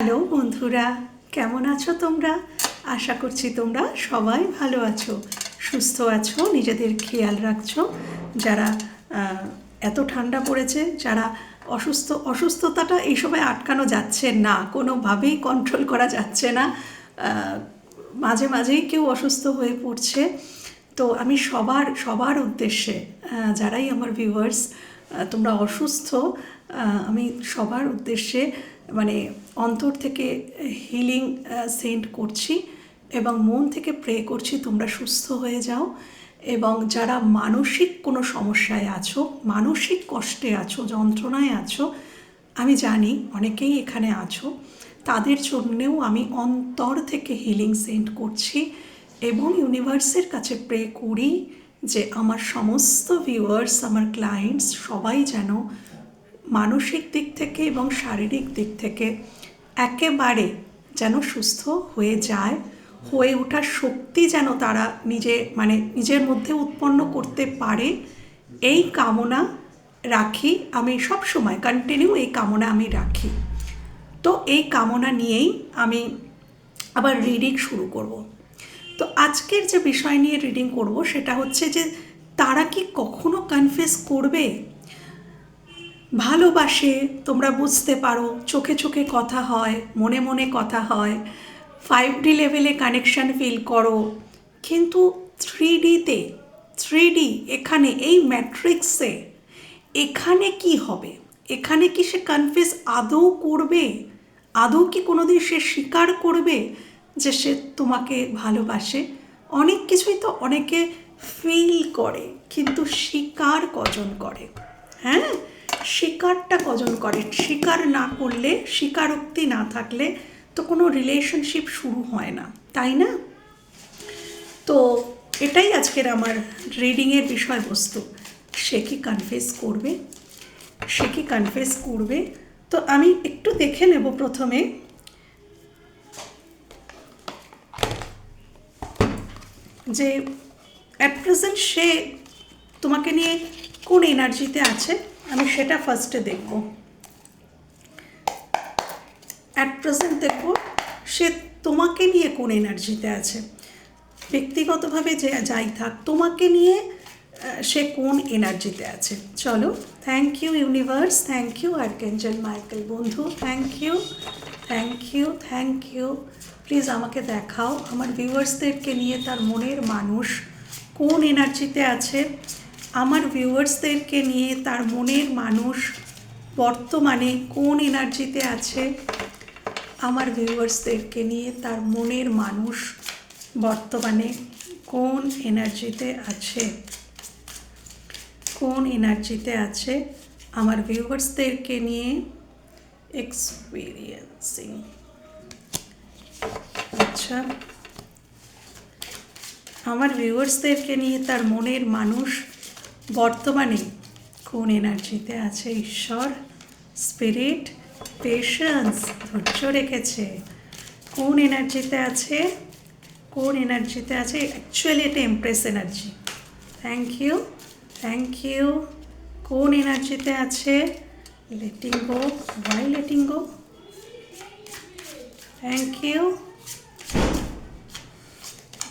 Hello বন্ধুরা, কেমন আছো তোমরা? আশা করছি তোমরা সবাই ভালো আছো, সুস্থ আছো, নিজেদের খেয়াল রাখছো। যারা এত ঠান্ডা পড়েছে, যারা অসুস্থ, অসুস্থতাটা এই সময় আটকানো যাচ্ছে না, কোনোভাবেই কন্ট্রোল করা যাচ্ছে না। মাঝে মাঝেই কেউ অসুস্থ হয়ে পড়ছে। তো আমি সবার সবার উদ্দেশ্যে যারাই আমার ভিউয়ার্স তোমরা অসুস্থ আমি সবার উদ্দেশ্যে মানে অন্তর থেকে হিলিং সেন্ড করছি এবং মন থেকে প্রে করছি তোমরা সুস্থ হয়ে যাও এবং যারা মানসিক কোনো সমস্যায় আছো, মানসিক কষ্টে আছো, যন্ত্রণায় আছো, আমি জানি অনেকেই এখানে আছো, তাদের জন্যেও আমি অন্তর থেকে হিলিং সেন্ড করছি এবং ইউনিভার্সের কাছে প্রে করি যে আমার সমস্ত ভিউয়ার্স আমার ক্লায়েন্টস সবাই যেন মানসিক দিক থেকে এবং শারীরিক দিক থেকে একেবারে যেন সুস্থ হয়ে যায়, হয়ে ওঠার শক্তি যেন তারা নিজে মানে নিজের মধ্যে উৎপন্ন করতে পারে, এই কামনা রাখি আমি সব সময় কন্টিনিউ এই কামনা আমি রাখি। তো এই কামনা নিয়েই আমি আবার রিডিং শুরু করব। তো আজকের যে বিষয় নিয়ে রিডিং করব সেটা হচ্ছে যে তারা কি কখনো কনফেস করবে? ভালোবাসে, তোমরা বুঝতে পারো, চোখে চোখে কথা হয়, মনে মনে কথা হয়। ফাইভ ডি লেভেলে কানেকশন ফিল করো। কিন্তু থ্রি ডিতে থ্রি ডি এখানে এই ম্যাট্রিক্সে এখানে কি হবে? এখানে কি সে কনফেস আদৌ করবে? আদৌ কি কোনোদিন সে স্বীকার করবে যে সে তোমাকে ভালোবাসে? অনেক কিছুই তো অনেকে ফিল করে, কিন্তু স্বীকার কজন করে? হ্যাঁ? স্বীকারটা কজন করে? স্বীকার না করলে, স্বীকারোক্তি না থাকলে তো কোনো রিলেশনশিপ শুরু হয় না, তাই না? তো এটাই আজকের আমার রিডিংয়ের বিষয়বস্তু। সে কি কনফেস করবে? সে কি কনফেস করবে? তো আমি একটু দেখে নেব প্রথমে। যে অ্যাট প্রেজেন্ট সে তোমাকে নিয়ে কোন এনার্জিতে আছে? আমি সেটা ফার্স্টে দেখব। অ্যাট প্রেজেন্ট দেখব, সে তোমাকে নিয়ে কোন এনার্জিতে আছে? ব্যক্তিগতভাবে যে যাই থাক, তোমাকে নিয়ে সে কোন এনার্জিতে আছে? চলো thank you universe thank you archangel Michael বন্ধু thank you thank you thank you please আমাকে দেখাও, আমার ভিউয়ার্সদেরকে নিয়ে তার মনের মানুষ কোন এনার্জিতে আছে? আমার ভিউয়ার্সদেরকে নিয়ে তার মনের মানুষ বর্তমানে কোন এনার্জিতে আছে? আমার ভিউয়ার্সদেরকে নিয়ে তার মনের মানুষ বর্তমানে কোন এনার্জিতে আছে? কোন এনার্জিতে আছে? আমার ভিউয়ার্সদেরকে নিয়ে এক্সপিরিয়েন্সিং আচ্ছা। আমার ভিউয়ার্সদেরকে নিয়ে তার মনের মানুষ বর্তমানে কোন এনার্জিতে আছে ঈশ্বর? স্পিরিট পেশেন্স ধৈর্য রেখেছে। কোন এনার্জিতে আছে? কোন এনার্জিতে আছে? অ্যাকচুয়ালি এটা empress energy thank you thank you কোন এনার্জিতে আছে? Letting go why letting go thank you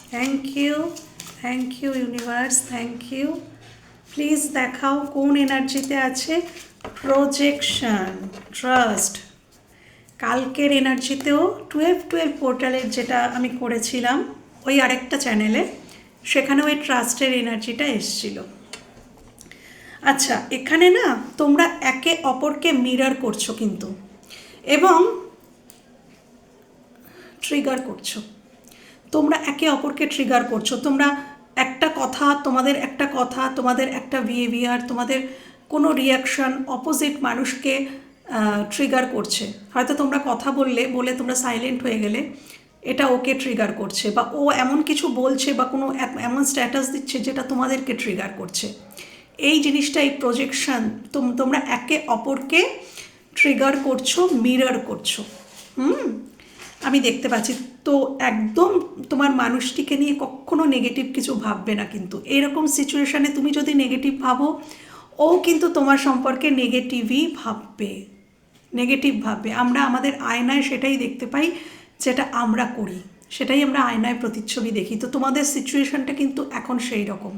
thank you thank you universe thank you please দেখাও কোন এনার্জিতে আছে? প্রজেকশন ট্রাস্ট কালকের এনার্জিতেও টুয়েলভ টুয়েলভ পোর্টালের যেটা আমি করেছিলাম, ওই আরেকটা চ্যানেলে সেখানে ওই ট্রাস্টের এনার্জিটা এসছিল। আচ্ছা এখানে না তোমরা একে অপরকে মিরর করছ কিন্তু, এবং ট্রিগার করছ। তোমরা একে অপরকে ট্রিগার করছ। তোমরা একটা কথা, তোমাদের একটা কথা, তোমাদের একটা বিহেভিয়ার তোমাদের কোনো রিয়াকশন অপোজিট মানুষকে ট্রিগার করছে। হয়তো তোমরা কথা বললে, বলে তোমরা সাইলেন্ট হয়ে গেলে, এটা ওকে ট্রিগার করছে বা ও এমন কিছু বলছে বা কোনো এমন স্ট্যাটাস দিচ্ছে যেটা তোমাদেরকে ট্রিগার করছে। এই জিনিসটা, এই প্রজেকশন তোমরা একে অপরকে ট্রিগার করছ মিরর করছ। হুম? আমি দেখতে পাচ্ছি, তো একদম তোমার মানুষটিকে নিয়ে কখনো নেগেটিভ কিছু ভাববে না কিন্তু। এরকম সিচুয়েশানে তুমি যদি নেগেটিভ ভাবো, ও কিন্তু তোমার সম্পর্কে নেগেটিভই ভাববে। নেগেটিভ ভাববে। আমরা আমাদের আয়নায় সেটাই দেখতে পাই, যেটা আমরা করি। সেটাই আমরা আয়নায় প্রতিচ্ছবি দেখি। তো তোমাদের সিচুয়েশনটা কিন্তু এখন সেই রকম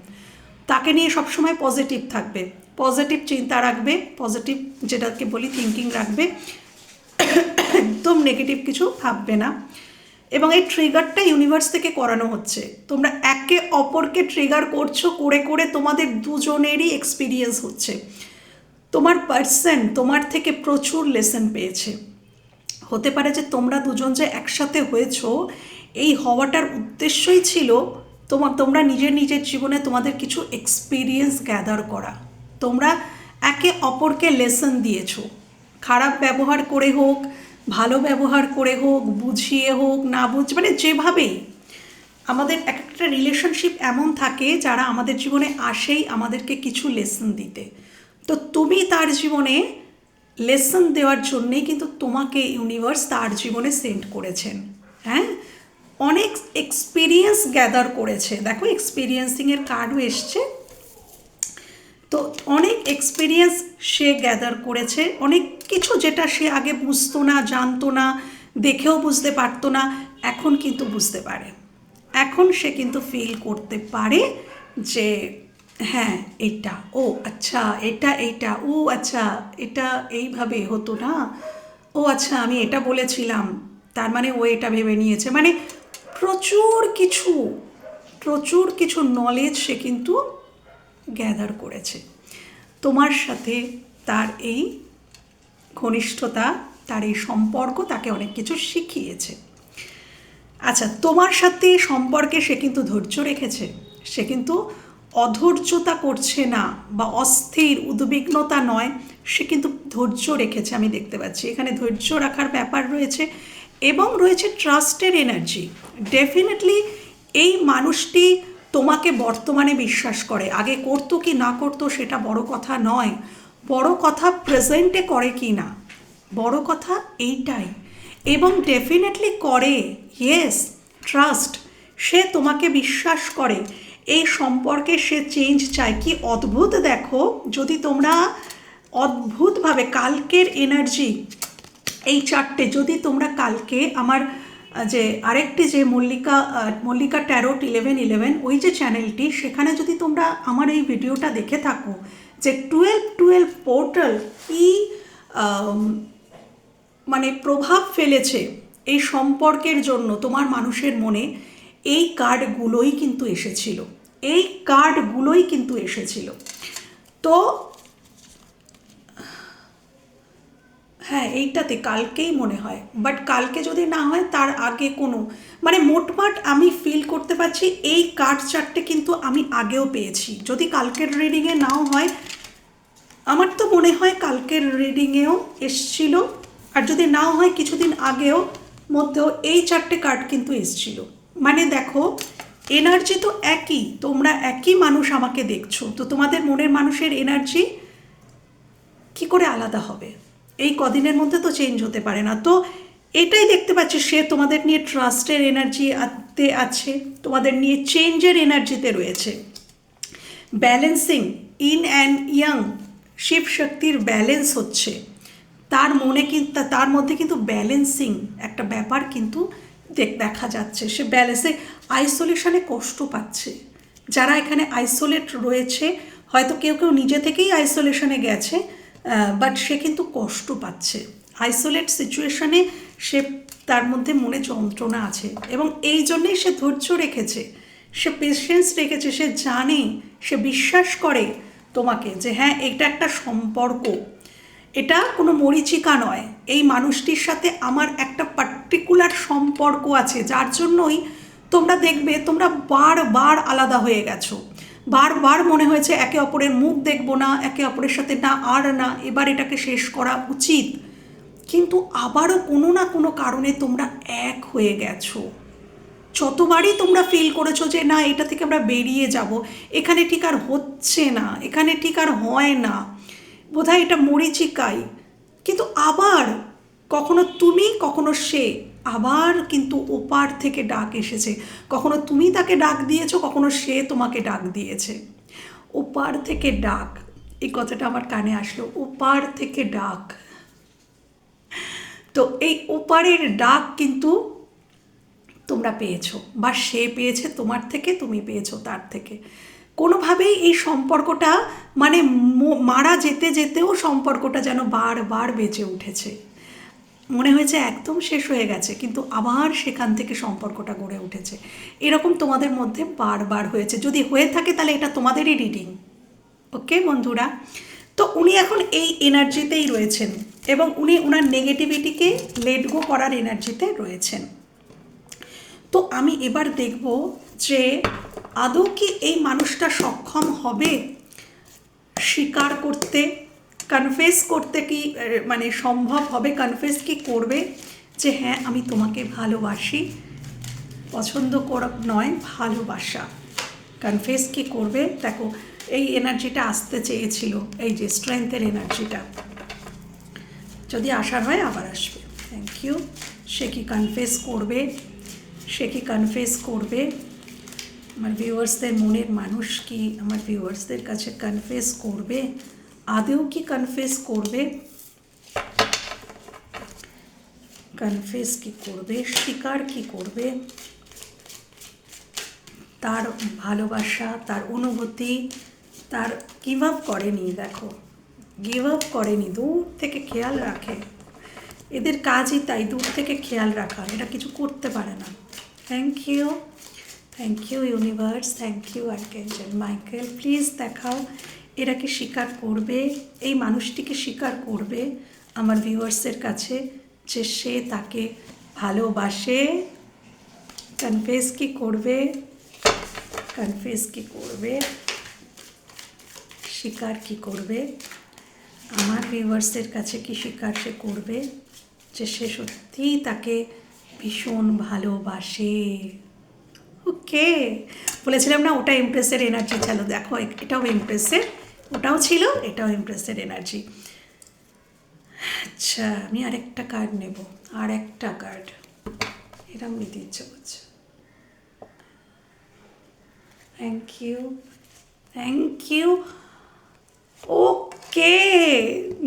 তাকে নিয়ে সবসময় পজিটিভ থাকবে। পজিটিভ চিন্তা রাখবে পজিটিভ যেটাকে বলি থিঙ্কিং রাখবে। একদম নেগেটিভ কিছু ভাববে না। এবং এই ট্রিগারটা ইউনিভার্স থেকে করানো হচ্ছে। তোমরা একে অপরকে ট্রিগার করছ, করে করে তোমাদের দুজনেরই এক্সপিরিয়েন্স হচ্ছে। তোমার পার্সন তোমার থেকে প্রচুর লেসন পেয়েছে। হতে পারে যে তোমরা দুজন যে একসাথে হয়েছো, এই হওয়াটার উদ্দেশ্যই ছিল তোমার তোমরা নিজের নিজের জীবনে তোমাদের কিছু এক্সপিরিয়েন্স গ্যাদার করা। তোমরা একে অপরকে লেসন দিয়েছ। খারাপ ব্যবহার করে হোক, ভালো ব্যবহার করে হোক, বুঝিয়ে হোক, না বুঝ মানে যেভাবেই। আমাদের এক একটা রিলেশনশিপ এমন থাকে যারা আমাদের জীবনে আসেই আমাদেরকে কিছু লেসন দিতে। তো তুমি তার জীবনে লেসন দেওয়ার জন্যেই কিন্তু তোমাকে ইউনিভার্স তার জীবনে সেন্ড করেছেন। হ্যাঁ? অনেক এক্সপিরিয়েন্স গ্যাদার করেছে। দেখো এক্সপিরিয়েন্সিংয়ের কার্ডও এসছে। তো অনেক এক্সপিরিয়েন্স সে গ্যাদার করেছে। অনেক কিছু যেটা সে আগে বুঝতো না, জানতো না, দেখেও বুঝতে পারতো না, এখন কিন্তু বুঝতে পারে। এখন সে কিন্তু ফিল করতে পারে যে হ্যাঁ এটা, ও আচ্ছা এটা, এইটা, ও আচ্ছা এটা এইভাবে হতো না, ও আচ্ছা আমি এটা বলেছিলাম, তার মানে ও এটা ভেবে নিয়েছে। মানে প্রচুর কিছু প্রচুর কিছু নলেজ সে কিন্তু গ্যাদার করেছে। তোমার সাথে তার এই ঘনিষ্ঠতা তার এই সম্পর্ক তাকে অনেক কিছু শিখিয়েছে। আচ্ছা তোমার সাথে সম্পর্কে সে কিন্তু ধৈর্য রেখেছে। সে কিন্তু অধৈর্যতা করছে না বা অস্থির, উদ্বিগ্নতা নয়। সে কিন্তু ধৈর্য রেখেছে, আমি দেখতে পাচ্ছি। এখানে ধৈর্য রাখার ব্যাপার রয়েছে এবং রয়েছে ট্রাস্টের এনার্জি ডেফিনেটলি এই মানুষটি তোমাকে বর্তমানে বিশ্বাস করে। আগে করতো কি না করতো সেটা বড় কথা নয়। বড় কথা প্রেজেন্টে করে কি না? বড় কথা এইটাই। এবং ডেফিনেটলি করে ইয়েস ট্রাস্ট সে তোমাকে বিশ্বাস করে। এই সম্পর্কে সে চেঞ্জ চায়। কি অদ্ভুত দেখো, যদি তোমরা অদ্ভুতভাবে কালকের এনার্জি এই চারটে, যদি তোমরা কালকে আমার যে আরেকটি যে Mallika Mallika tarot eleven eleven ওই যে চ্যানেলটি সেখানে যদি তোমরা আমার এই ভিডিওটা দেখে থাকো যে টুয়েলভ টুয়েলভ পোর্টাল কি মানে প্রভাব ফেলেছে এই সম্পর্কের জন্য তোমার মানুষের মনে, এই কার্ডগুলোই কিন্তু এসেছিল। এই কার্ডগুলোই কিন্তু এসেছিল। তো হ্যাঁ এইটাতে কালকেই মনে হয়। বাট কালকে যদি না হয়, তার আগে কোনো। মানে মোটমাট আমি ফিল করতে পারছি, এই কার্ড চারটে কিন্তু আমি আগেও পেয়েছি। যদি কালকের রিডিংয়ে নাও হয়, আমার তো মনে হয় কালকের রিডিংয়েও এসছিল। আর যদি নাও হয়, কিছুদিন আগেও মধ্যেও এই চারটে কার্ড কিন্তু এসছিল। মানে দেখো এনার্জি তো একই। তোমরা একই মানুষ আমাকে দেখছ। তো তোমাদের মনের মানুষের এনার্জি কি করে আলাদা হবে? এই কদিনের মধ্যে তো চেঞ্জ হতে পারে না। তো এটাই দেখতে পাচ্ছি, সে তোমাদের নিয়ে ট্রাস্টের এনার্জি আতে আছে, তোমাদের নিয়ে চেঞ্জের এনার্জিতে রয়েছে। Balancing yin and yang Shiva শক্তির ব্যালেন্স হচ্ছে। তার মনে কিন্তু তার মধ্যে কিন্তু ব্যালেন্সিং একটা ব্যাপার কিন্তু দেখ যাচ্ছে। সে ব্যালেন্সে আইসোলেশনে কষ্ট পাচ্ছে। যারা এখানে আইসোলেট রয়েছে, হয়তো কেউ কেউ নিজে থেকেই আইসোলেশনে গেছে বাট সে কিন্তু কষ্ট পাচ্ছে। আইসোলেট সিচুয়েশনে সে তার মধ্যে মনে যন্ত্রণা আছে এবং এই জন্যেই সে ধৈর্য রেখেছে। সে পেশেন্স রেখেছে, সে জানে, সে বিশ্বাস করে তোমাকে যে হ্যাঁ এটা একটা সম্পর্ক। এটা কোনো মরিচিকা নয়। এই মানুষটির সাথে আমার একটা পার্টিকুলার সম্পর্ক আছে, যার জন্যই তোমরা দেখবে তোমরা বারবার আলাদা হয়ে গেছো। বারবার মনে হয়েছে একে অপরের মুখ দেখব না, একে অপরের সাথে না আর না, এবার এটাকে শেষ করা উচিত। কিন্তু আবারও কোনো না কোনো কারণে তোমরা এক হয়ে গেছো। যতবারই তোমরা ফিল করেছ যে না, এটা থেকে আমরা বেরিয়ে যাব, এখানে ঠিক আর হচ্ছে না, এখানে ঠিক আর হয় না। বোধহয় এটা মরিচিকাই কিন্তু আবার কখনো তুমি, কখনো সে আবার কিন্তু ওপার থেকে ডাক এসেছে। কখনো তুমি তাকে ডাক দিয়েছ, কখনো সে তোমাকে ডাক দিয়েছে। ওপার থেকে ডাক, এই কথাটা আমার কানে আসলো, ওপার থেকে ডাক। তো এই ওপারের ডাক কিন্তু তোমরা পেয়েছ বা সে পেয়েছে, তোমার থেকে, তুমি পেয়েছ তার থেকে। কোনোভাবেই এই সম্পর্কটা মানে মারা যেতে যেতেও সম্পর্কটা যেন বারবার বেঁচে উঠেছে। মনে হয়েছে একদম শেষ হয়ে গেছে, কিন্তু আবার সেখান থেকে সম্পর্কটা গড়ে উঠেছে। এরকম তোমাদের মধ্যে বারবার হয়েছে। যদি হয়ে থাকে তাহলে এটা তোমাদেরই রিডিং ওকে বন্ধুরা? তো উনি এখন এই এনার্জিতেই রয়েছেন এবং উনি ওনার নেগেটিভিটিকে লেট গো করার এনার্জিতে রয়েছেন। তো আমি এবার দেখব যে আদৌ কি এই মানুষটা সক্ষম হবে স্বীকার করতে? কনফেস করতে কি মানে সম্ভব হবে? কনফেস কি করবে? যে হ্যাঁ আমি তোমাকে ভালোবাসি। পছন্দ করা, নয়, ভালোবাসা। কনফেস কি করবে? দেখো, এই এনার্জিটা আসতে চেয়েছিল, এই যে স্ট্রেংথের এনার্জিটা। যদি আসার হয়, আবার আসবে। থ্যাংক ইউ সে কি কনফেস করবে? সে কি কনফেস করবে? আমার ভিউয়ার্সদের মনের মানুষ কি আমার ভিউয়ার্সদের কাছে কনফেস করবে? আদেও কি কনফেস করবে কনফেস কি করবে স্বীকার কি করবে তার ভালোবাসা তার অনুভূতি তার গিভ আপ করেনি দেখো গিভ আপ করেনি দূর থেকে খেয়াল রাখে এদের কাজই তাই দূর থেকে খেয়াল রাখা এরা কিছু করতে পারে না thank you thank you universe thank you archangel Michael please দেখাও এরা কি স্বীকার করবে, এই মানুষটিকে স্বীকার করবে আমার ভিউয়ার্সের কাছে যে সে তাকে ভালোবাসে। কনফেস কি করবে? কনফেস কি করবে? স্বীকার কি করবে? আমার ভিউয়ার্সের কাছে কি স্বীকার সে করবে? যে সে সত্যিই তাকে ভীষণ ভালোবাসে। ওকে বলেছিলাম না, ওটা ইমপ্রেসের এনার্জি ছিল। দেখো, এটাও ইমপ্রেসের ওটাও ছিল, এটাও ইমপ্রেসের এনার্জি আচ্ছা আমি আরেকটা কার্ড নেব আর একটা কার্ড এরম নিতে ইচ্ছে করছে। Thank you thank you okay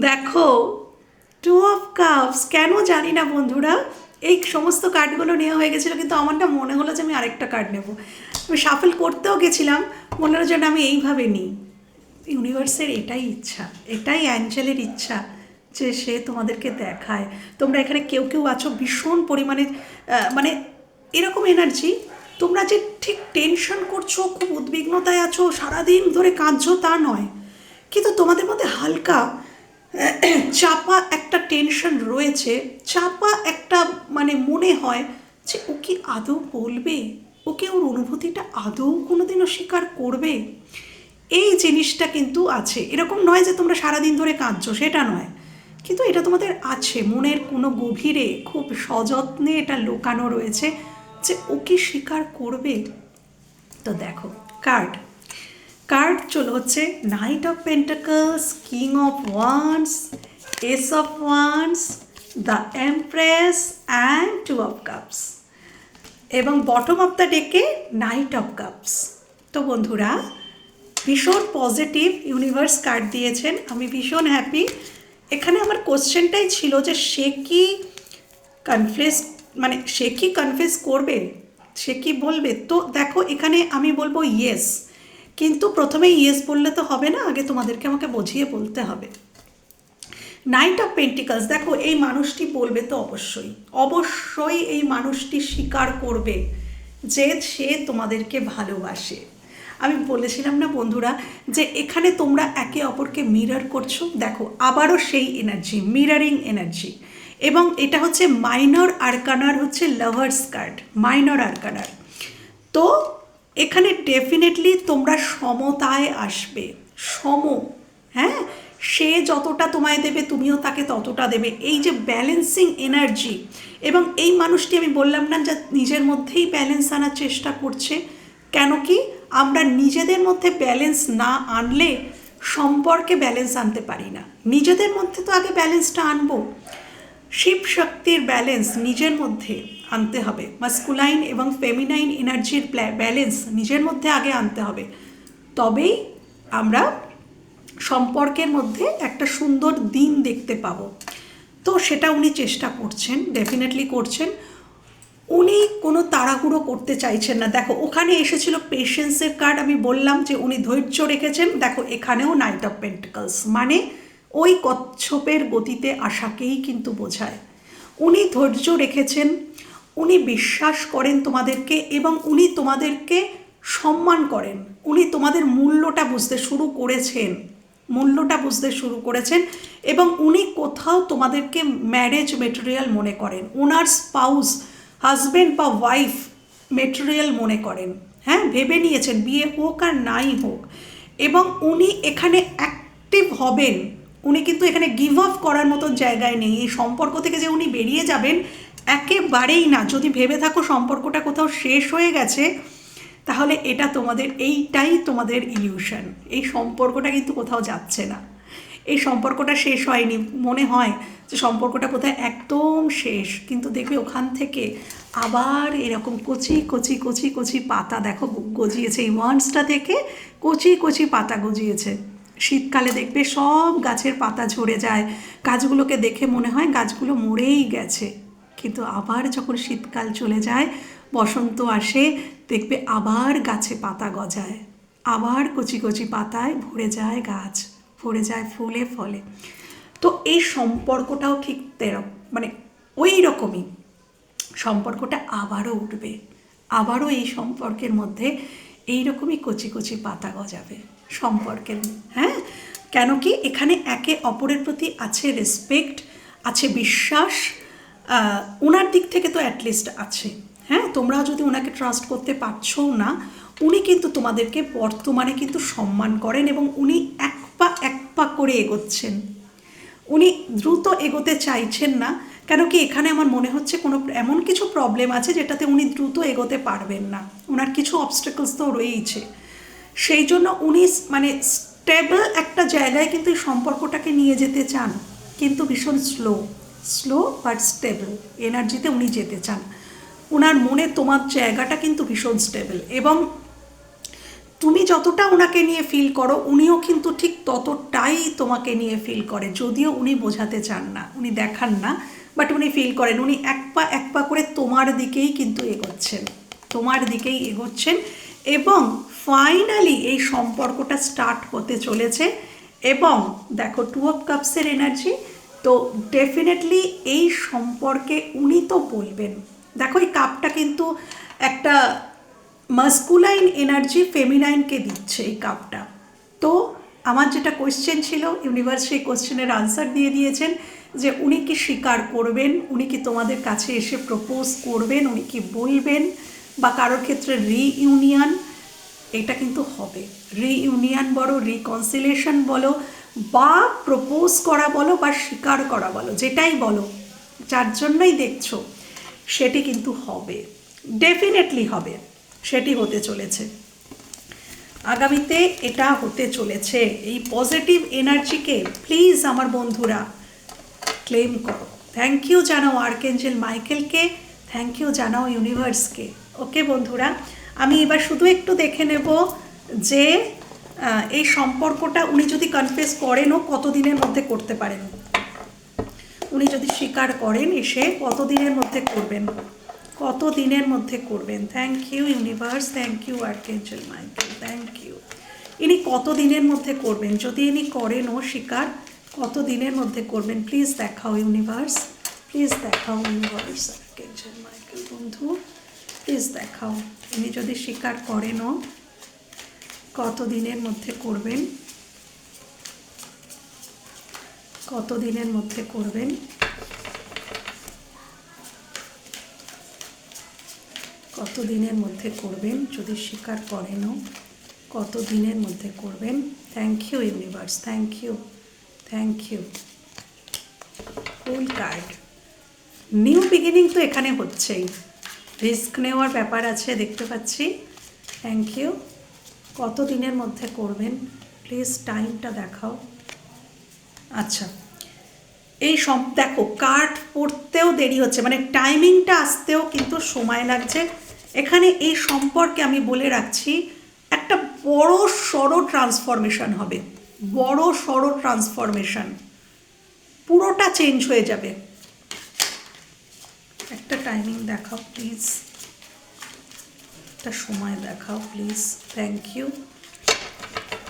দেখো টু অফ কাপস কেন জানি না বন্ধুরা, এই সমস্ত কার্ডগুলো নেওয়া হয়ে গেছিল, কিন্তু আমার না মনে হলো যে আমি আরেকটা কার্ড নেব। আমি সাফল করতেও গেছিলাম, মনে হলো যেন আমি এইভাবে নিই। ইউনিভার্সের এটাই ইচ্ছা, এটাই অ্যাঞ্জেলের ইচ্ছা যে সে তোমাদেরকে দেখায়। তোমরা এখানে কেউ কেউ আছো ভীষণ পরিমাণে মানে এরকম এনার্জি তোমরা যে ঠিক টেনশন করছ, খুব উদ্বিগ্নতায় আছো, সারাদিন ধরে কাঁদছো তা নয়। কিন্তু তোমাদের মধ্যে হালকা, চাপা একটা টেনশন রয়েছে, চাপা একটা মানে মনে হয় যে ও কি আদৌ বলবে? ওকে ওর অনুভূতিটা আদৌ কোনোদিনও স্বীকার করবে? এই জিনিসটা কিন্তু আছে। এরকম নয় যে তোমরা সারাদিন ধরে কাঁদছো, সেটা নয়। কিন্তু এটা তোমাদের আছে। মনের কোনো গভীরে খুব সযত্নে এটা লুকানো রয়েছে যে ও কি স্বীকার করবে। তো দেখো কার্ড কার্ড চলো হচ্ছে knight of pentacles king of wands ace of wands the empress and two of cups এবং বটম অফ দ্য ডেকে নাইট অফ কাপস তো বন্ধুরা ভীষণ পজিটিভ ইউনিভার্স কার্ড দিয়েছেন। আমি ভীষণ হ্যাপি এখানে আমার কোশ্চেনটাই ছিল যে সে কি কনফেস মানে সে কি কনফেস করবে? সে কি বলবে? তো দেখো, এখানে আমি বলব ইয়েস কিন্তু প্রথমে ইয়েস বললে তো হবে না, আগে তোমাদেরকে আমাকে বুঝিয়ে বলতে হবে। নাইট অফ পেন্টিকালস দেখো, এই মানুষটি বলবে তো অবশ্যই। অবশ্যই এই মানুষটি স্বীকার করবে যে সে তোমাদেরকে ভালোবাসে। আমি বলেছিলাম না বন্ধুরা যে এখানে তোমরা একে অপরকে মিরর করছ। দেখো, আবারও সেই এনার্জি মিরারিং এনার্জি এবং এটা হচ্ছে মাইনর আরকানার হচ্ছে লাভার্স কার্ড মাইনর আরকানার তো এখানে ডেফিনেটলি তোমরা সমতায় আসবে, সম হ্যাঁ? সে যতটা তোমায় দেবে, তুমিও তাকে ততটা দেবে। এই যে ব্যালেন্সিং এনার্জি এবং এই মানুষটি আমি বললাম না যে নিজের মধ্যেই ব্যালেন্স আনার চেষ্টা করছে। কেন কি আমরা নিজেদের মধ্যে ব্যালেন্স না আনলে সম্পর্কে ব্যালেন্স আনতে পারি না। নিজেদের মধ্যে তো আগে ব্যালেন্সটা আনব। শিব শক্তির ব্যালেন্স নিজের মধ্যে আনতে হবে। মাস্কুলাইন এবং ফেমিনাইন এনার্জির ব্যালেন্স নিজের মধ্যে আগে আনতে হবে। তবেই আমরা সম্পর্কের মধ্যে একটা সুন্দর দিন দেখতে পাবো। তো সেটা উনি চেষ্টা করছেন ডেফিনেটলি করছেন। উনি কোনো তাড়াহুড়ো করতে চাইছেন না। দেখো, ওখানে এসেছিল পেশেন্সের কার্ড আমি বললাম যে উনি ধৈর্য রেখেছেন। দেখো, এখানেও নাইট অফ পেন্টিকলস মানে ওই কচ্ছপের গতিতে আশাকেই কিন্তু বোঝায়। উনি ধৈর্য রেখেছেন, উনি বিশ্বাস করেন তোমাদেরকে এবং উনি তোমাদেরকে সম্মান করেন। উনি তোমাদের মূল্যটা বুঝতে শুরু করেছেন, মূল্যটা বুঝতে শুরু করেছেন এবং উনি কোথাও তোমাদেরকে ম্যারেজ মেটেরিয়াল মনে করেন। ওনার স্পাউস হাজব্যান্ড বা ওয়াইফ মেটেরিয়াল মনে করেন হ্যাঁ ভেবে নিয়েছেন, বিয়ে হোক আর নাই হোক। এবং উনি এখানে অ্যাক্টিভ হবেন। উনি কিন্তু এখানে গিভ আপ করার মতো জায়গায় নেই। এই সম্পর্ক থেকে যে উনি বেরিয়ে যাবেন, একেবারেই না। যদি ভেবে থাকো সম্পর্কটা কোথাও শেষ হয়ে গেছে, তাহলে এটা তোমাদের, এইটাই তোমাদের ইলিউশন এই সম্পর্কটা কিন্তু কোথাও যাচ্ছে না। এই সম্পর্কটা শেষ হয়নি, মনে হয় যে সম্পর্কটা কোথায় একদম শেষ। কিন্তু দেখবে ওখান থেকে আবার এরকম কচি কচি কচি কচি পাতা, দেখো গজিয়েছে। এই ওয়ান্সটা থেকে কচি কচি পাতা গজিয়েছে। শীতকালে দেখবে সব গাছের পাতা ঝরে যায়। গাছগুলোকে দেখে মনে হয় গাছগুলো মরেই গেছে। কিন্তু আবার যখন শীতকাল চলে যায়, বসন্ত আসে, দেখবে আবার গাছে পাতা গজায়। আবার কচি কচি পাতায় ভরে যায় গাছ, ভরে যায় ফুলে, ফলে। তো এই সম্পর্কটাও ঠিক তেরম মানে ওই রকমই। সম্পর্কটা আবারও উঠবে, আবারও এই সম্পর্কের মধ্যে এই রকমই কচি কচি পাতা গজাবে সম্পর্কের হ্যাঁ? কেন কি এখানে একে অপরের প্রতি আছে রেসপেক্ট আছে বিশ্বাস ওনার দিক থেকে তো অ্যাটলিস্ট আছে হ্যাঁ? তোমরা যদি ওনাকে ট্রাস্ট করতে পারছ না, উনি কিন্তু তোমাদেরকে বর্তমানে কিন্তু সম্মান করেন এবং উনি এক পা এক পা করে এগোচ্ছেন। উনি দ্রুত এগোতে চাইছেন না। কেন কি এখানে আমার মনে হচ্ছে কোনো এমন কিছু প্রবলেম আছে যেটাতে উনি দ্রুত এগোতে পারবেন না। ওনার কিছু অবস্টেকলস তো রয়েইছে। সেই জন্য উনি মানে স্টেবল একটা জায়গায় কিন্তু এই সম্পর্কটাকে নিয়ে যেতে চান। কিন্তু ভীষণ স্লো স্লো বাট স্টেবল এনার্জিতে উনি যেতে চান। ওনার মনে তোমার জায়গাটা কিন্তু ভীষণ স্টেবল এবং তুমি যতটা ওনাকে নিয়ে ফিল করো, উনিও কিন্তু ঠিক ততটাই তোমাকে নিয়ে ফিল করে। যদিও উনি বোঝাতে চান না, উনি দেখান না বাট উনি ফিল করেন। উনি এক পা এক পা করে তোমার দিকেই কিন্তু এগোচ্ছেন, তোমার দিকেই এগোচ্ছেন এবং ফাইনালি এই সম্পর্কটা স্টার্ট হতে চলেছে এবং দেখো টু অফ কাপসের এনার্জি তো ডেফিনেটলি এই সম্পর্কে উনি তো বলবেন। দেখো এই কাপটা কিন্তু একটা মাস্কুলাইন এনার্জি ফেমিনাইনকে দিচ্ছে এই কাপটা তো আমার যেটা কোয়েশ্চেন ছিল ইউনিভার্স সেই কোয়েশ্চেনের আনসার দিয়ে দিয়েছেন যে উনি কি স্বীকার করবেন, উনি কি তোমাদের কাছে এসে প্রপোজ করবেন, উনি কি বলবেন, বা কারোর ক্ষেত্রে রিইউনিয়ন এটা কিন্তু হবে। রিইউনিয়ন বলো রিকনসিলেশন বলো, বা প্রপোজ করা বলো, বা স্বীকার করা বলো, যেটাই বলো, যার জন্যই দেখছ, সেটি কিন্তু হবে। ডেফিনেটলি হবে। সেটি হতে চলেছে। আগামীতে এটা হতে চলেছে। এই পজিটিভ এনার্জিকে প্লিজ আমার বন্ধুরা ক্লেম করো। থ্যাংক ইউ জানাও আর্কেঞ্জেল মাইকেলকে থ্যাংক ইউ জানাও ইউনিভার্সকে ওকে বন্ধুরা, আমি এবার শুধু একটু দেখে নেব যে এই সম্পর্কটা উনি যদি কনফেস করেনও কতদিনের মধ্যে করতে পারেন? উনি যদি স্বীকার করেন এসে কতদিনের মধ্যে করবেন? কত দিনের মধ্যে করবেন? Thank you universe thank you archangel Michael thank you ইনি কত দিনের মধ্যে করবেন? যদি ইনি করেন, ও শিকার, কত দিনের মধ্যে করবেন? প্লিজ দেখাও ইউনিভার্স প্লিজ দেখাও ইউনিভার্স আর্কেঞ্জেল মাইকেল বন্ধু। প্লিজ দেখাও। ইনি যদি স্বীকার করেনও কত দিনের মধ্যে করবেন? কত দিনের মধ্যে করবেন? কত দিনের মধ্যে করবেন যদি স্বীকার করেনও? কত দিনের মধ্যে করবেন? Thank you universe thank you thank you fool card new beginning তো এখানে হচ্ছেই। রিস্ক নেওয়ার ব্যাপার আছে, দেখতে পাচ্ছি। থ্যাংক ইউ কত দিনের মধ্যে করবেন? প্লিজ টাইমটা দেখাও। আচ্ছা। এই সব, দেখো কার্ড পড়তেও দেরি হচ্ছে। মানে টাইমিংটা আসতেও কিন্তু সময় লাগছে। এখানে এই সম্পর্কে আমি বলে রাখছি, একটা বড় সড়ো ট্রান্সফরমেশন হবে। বড় সড়ো ট্রান্সফরমেশন পুরোটা চেঞ্জ হয়ে যাবে। একটা টাইমিং দেখাও প্লিজ একটা সময় দেখাও প্লিজ থ্যাংক ইউ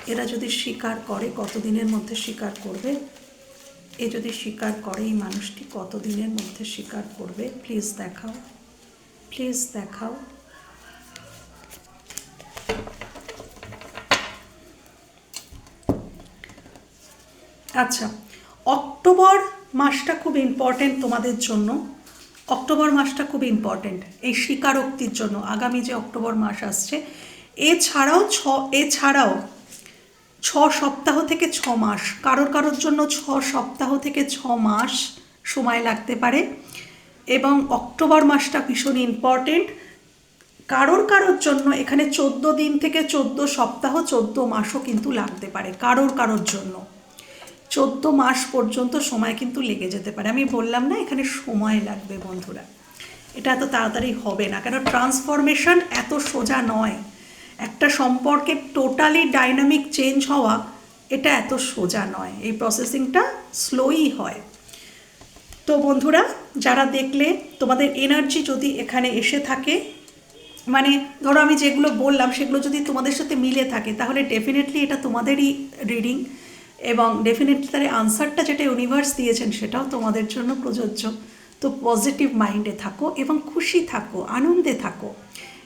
এরা যদি স্বীকার করে কতদিনের মধ্যে স্বীকার করবে? এ যদি স্বীকার করে এই মানুষটি কতদিনের মধ্যে স্বীকার করবে? প্লিজ দেখাও। প্লিজ দেখাও। আচ্ছা অক্টোবর মাসটা খুব ইম্পর্টেন্ট তোমাদের জন্য। অক্টোবর মাসটা খুব ইম্পর্টেন্ট এই স্বীকারোক্তির জন্য, আগামী যে অক্টোবর মাস আসছে। এছাড়াও ছ এছাড়াও ছ সপ্তাহ থেকে ছ মাস, কারোর কারোর জন্য ছ সপ্তাহ থেকে ছ মাস সময় লাগতে পারে। এবং অক্টোবর মাসটা ভীষণ ইম্পর্টেন্ট কারোর কারোর জন্য এখানে চোদ্দ দিন থেকে চোদ্দ সপ্তাহ, চোদ্দ মাসও কিন্তু লাগতে পারে কারোর কারোর জন্য। চোদ্দ মাস পর্যন্ত সময় কিন্তু লেগে যেতে পারে। আমি বললাম না, এখানে সময় লাগবে বন্ধুরা। এটা এত তাড়াতাড়ি হবে না। কেন? ট্রান্সফরমেশন এত সোজা নয়। একটা সম্পর্কে টোটালি ডাইনামিক চেঞ্জ হওয়া, এটা এত সোজা নয়। এই প্রসেসিংটা স্লোই হয়। তো বন্ধুরা, যারা দেখলে তোমাদের এনার্জি যদি এখানে এসে থাকে মানে ধরো আমি যেগুলো বললাম, সেগুলো যদি তোমাদের সাথে মিলে থাকে, তাহলে ডেফিনেটলি এটা তোমাদেরই রিডিং এবং ডেফিনেটলি তার আনসারটা যেটা ইউনিভার্স দিয়েছেন, সেটাও তোমাদের জন্য প্রযোজ্য। তো পজিটিভ মাইন্ডে থাকো এবং খুশি থাকো, আনন্দে থাকো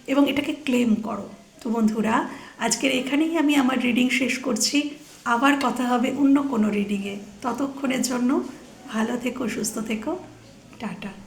এবং এটাকে ক্লেম করো। তো বন্ধুরা, আজকের এখানেই আমি আমার রিডিং শেষ করছি। আবার কথা হবে অন্য কোনো রিডিংয়ে ততক্ষণের জন্য ভালো থেকো, সুস্থ থেকো। টাটা।